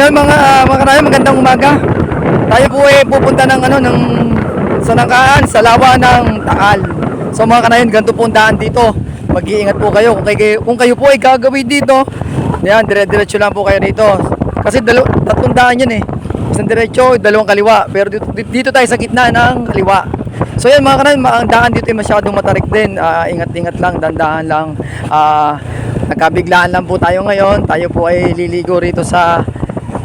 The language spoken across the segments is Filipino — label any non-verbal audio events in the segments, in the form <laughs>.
Ayun mga mga kanayon, magandang umaga. Tayo po ay pupunta ng ano ng sa Nangkaan, sa lawa ng Taal. So mga kanayon, ganito po ang daan dito. Mag-iingat po kayo kung kayo, kung kayo po ay gagawin dito. Yan, dire-diretso lang po kayo dito. Kasi dalo, tatlong daan yan eh. Isang diretso, dalawang kaliwa. Pero dito, dito tayo sa gitna ng kaliwa. So yan mga kanayon, ang daan dito ay masyadong matarik din. Ah, ingat-ingat lang, dandahan lang. Ah, nagkabiglaan lang po tayo ngayon. Tayo po ay liligo rito sa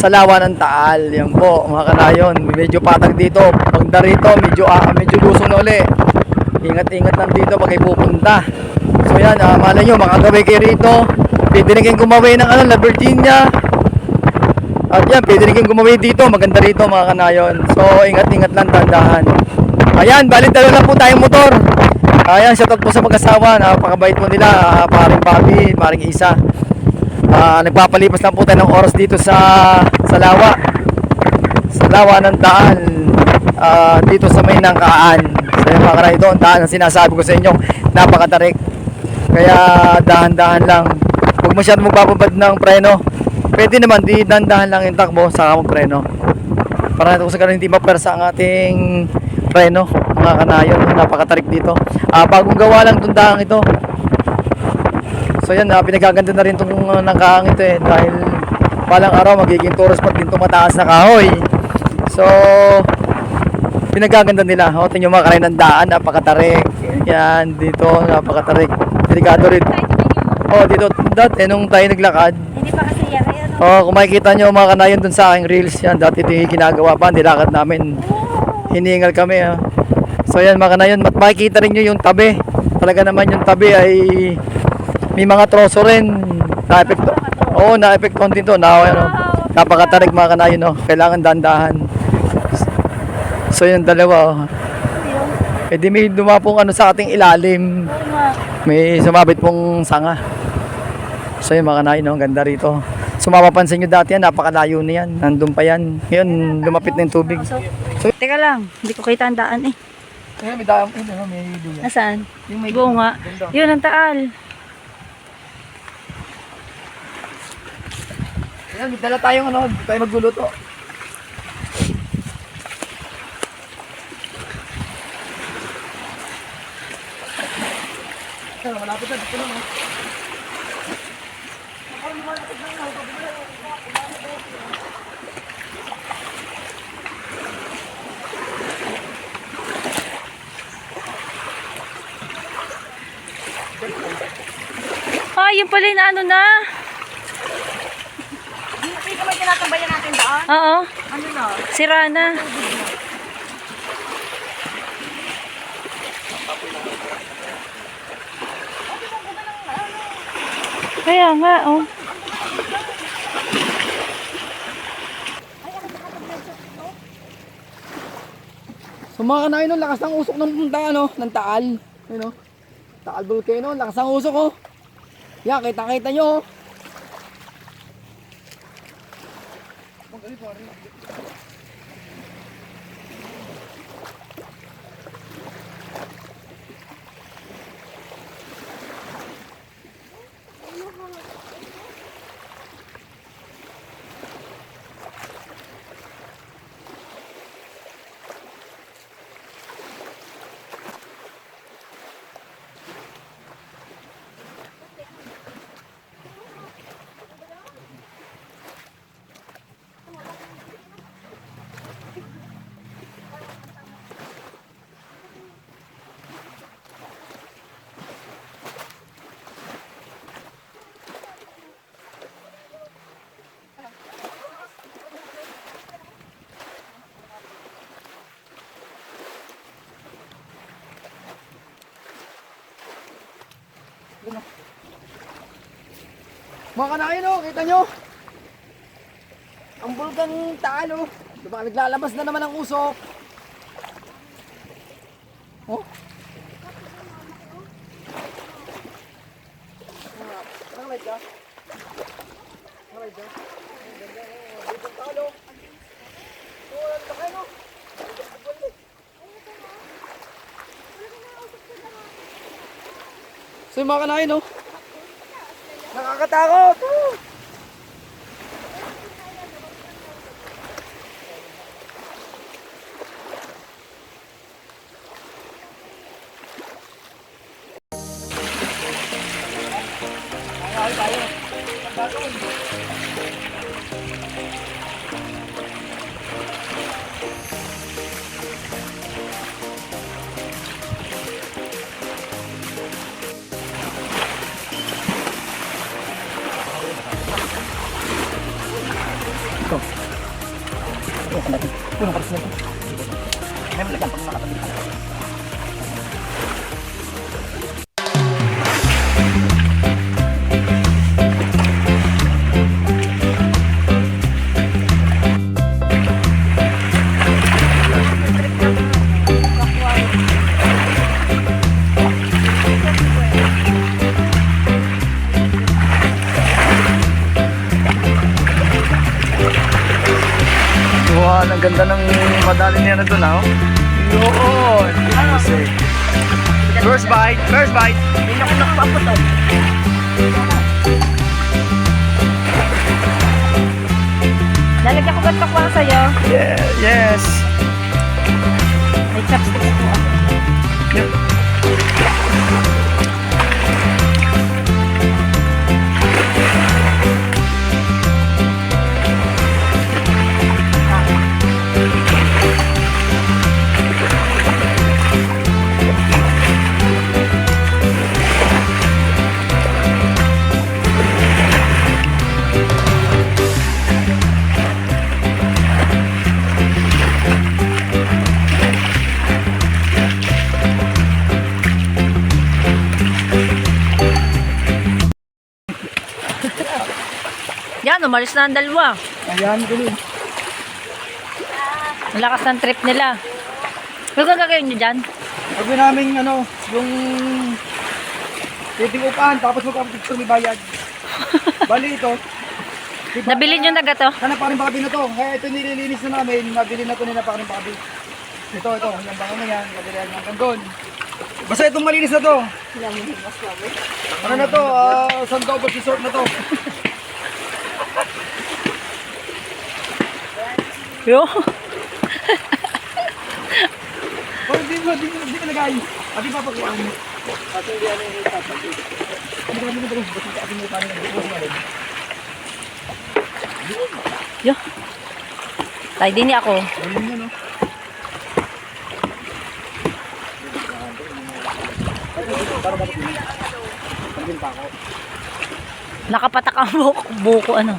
sa lawa ng Taal. Yan po, mga kanayon. Medyo patag dito. Pagda rito, medyo, ah, medyo lusong na uli. Ingat-ingat lang dito pag pupunta. So yan, ah, malay nyo, makagawin kayo rito. Pwede rin kayong gumawi ng ano, La Virginia. At yan, pwede rin kayong gumawi dito. Maganda rito mga kanayon. So, ingat-ingat lang, tandahan. Ayan, balik dalawa lang po tayong motor. Ayan, shoutout po sa mag-asawa. Napakabait po nila. ah, paring Bobby, paring Isa. Ah, nagpapalipas lang po tayo ng oras dito sa sa lawa. Sa lawa ng daan. ah, dito sa may nangkaan. Sa yung mga kanay doon, daan ang sinasabi ko sa inyo. Napakatarik. Kaya dahan-dahan lang. Huwag masyadong magbababad ng preno. Pwede naman, di dahan-dahan lang yung takbo sa magpreno. Para kung sa ganun hindi mapersa ang ating preno, mga kanayon. Napakatarik dito. Ah, bagong gawa lang itong dahang ito. So yan, uh, pinagaganda na rin itong uh, nangkaang ito eh. Dahil palang araw magiging tourist spot din itong mataas na kahoy. So, pinagaganda nila. O, tingnan mga kanay ng daan, napakatarik. Yan, dito, napakatarik. Delikado rin. Oh, dito, dati nung tayo naglakad, Hindi pa kasi yan. Oh. Oh, kung makikita nyo mga kanayon dun sa aking reels yan, dati ito yung ginagawa pa, nilakad namin. Hiningal kami. ah. So yan mga kanayon, makikita rin nyo yung tabi. Talaga naman yung tabi ay may mga troso rin. Na-epekto. Oo, oh, na-epektuhan din to. Na, ano, napakatarik mga kanayon. Oh. Kailangan dandahan. So yung dalawa. Oh. Eh di may dumapong ano sa ating ilalim. May sumabit pong sanga. So yun mga kanayon, no? ang ganda rito. So mapapansin nyo dati yan, napakalayo na yan. Nandun pa yan. Ngayon, lumapit na yung tubig. So, teka lang, hindi ko kita ang daan eh. Ngayon, may dam, ano, may duyan. Nasaan? Yung may Bunga. Yun ang taal. May dala tayong ano, tayo magluluto. Kaya malapit na, dito oh. Ah, yun pala yung ano na. Hindi ka may tinatambayan natin daan? Oo, Ano na? sira na. Kaya nga, oh. So mga kanain, no, lakas ng usok ng punta, ano, ng Taal. Ayun, no? Taal Volcano, lakas ng usok, oh. Yan, kita-kita nyo, oh. ഒരു കുറേ Mga kanain, oh, kita nyo. Ang bulkan Taal, oh. Diba, naglalabas na naman ang usok. Oh. Nakalight ka? Nakalight ka? Ang ganda, oh. Bulkan Taal, oh. Oh, ang laki, no? So yung mga kanain, oh. Nakakatakot! Wow, madali niya na. Yun! First bite, first bite. Lalagyan ko ganito ko sa'yo. Yeah, yes. May chopsticks po ako. Yep. Yan, umalis na ang dalawa. Ayan, galing. Ang lakas ng trip nila. Ano ka gagawin nyo dyan? Sabi namin, ano, yung pwedeng upahan, tapos magkapagpicture may bayad. <laughs> Bali ito. Diba, Nabili nyo na gato? Hanap pa rin bakabi na to. Kaya ito nililinis na namin. Nabili na to nila pa rin bakabi. Ito, ito. Yung bango na yan. Kabili yan hanggang doon. Basta itong malinis na to. Ano na to? Uh, Sandobos Resort na to. Yo. Oh, di ba, di ba, di ba nagay? Ati pa pakuhaan mo. Ati hindi ano yung ipapag. Hindi ba, di ba, di ba, basta ati mo paano mo Yo. Tay din ako. Ayun yun, no? Nakapatak ang buko, buko ano.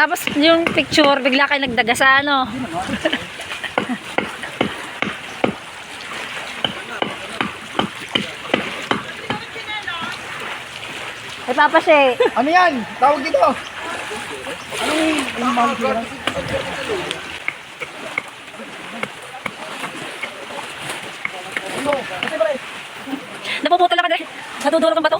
Tapos yung picture, bigla kayo nagdaga sa ano. <laughs> Ay, Papa She. Ano yan? Tawag dito. Ano yung yung mahal ko yan? Napuputol lang ka dahil. Natudulog ang bato.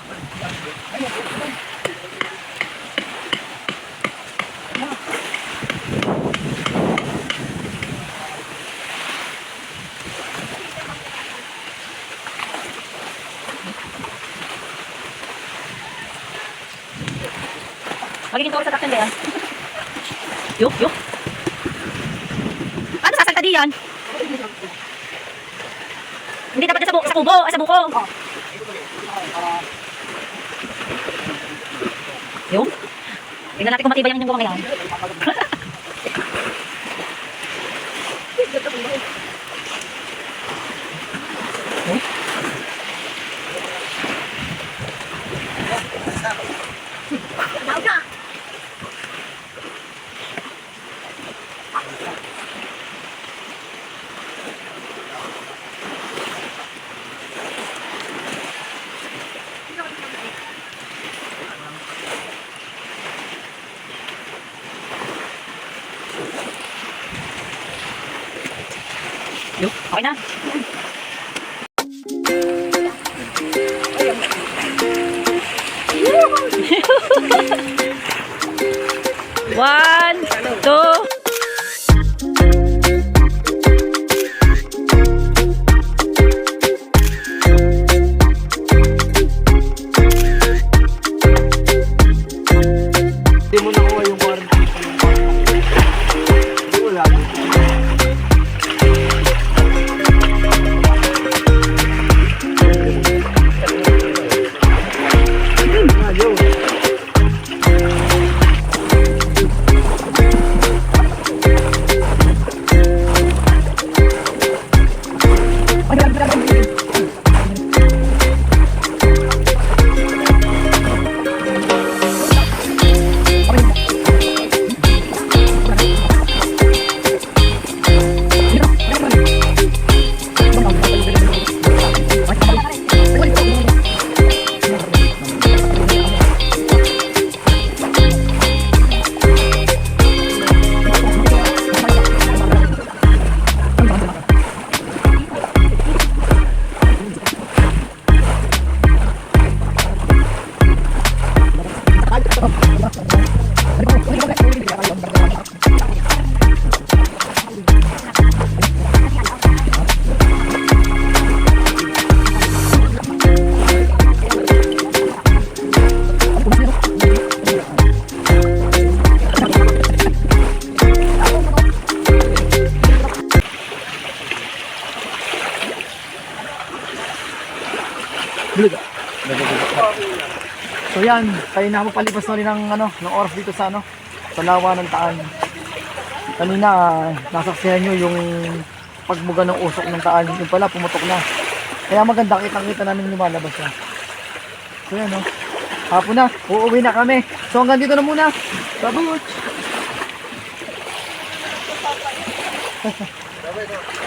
Magiging tawag sa takyan yan. Yuk, yuk. Ano sasalta di yan? Hindi dapat sa, bu sa kubo, sa buko. Yung? Tingnan natin kung matibay ang inyong gawa ngayon. <laughs> One, two. Hindi mo nakuha yan, tayo na mapalipas na rin ng, ano, ng oras dito sa ano, sa lawa ng taan. Kanina, nasaksihan nyo yung pagmuga ng usok ng taan. Yung pala, pumutok na. Kaya maganda, kitang-kita namin lumalabas siya. So yan, no. Hapon na, uuwi na kami. So hanggang dito na muna. Babuch! <laughs>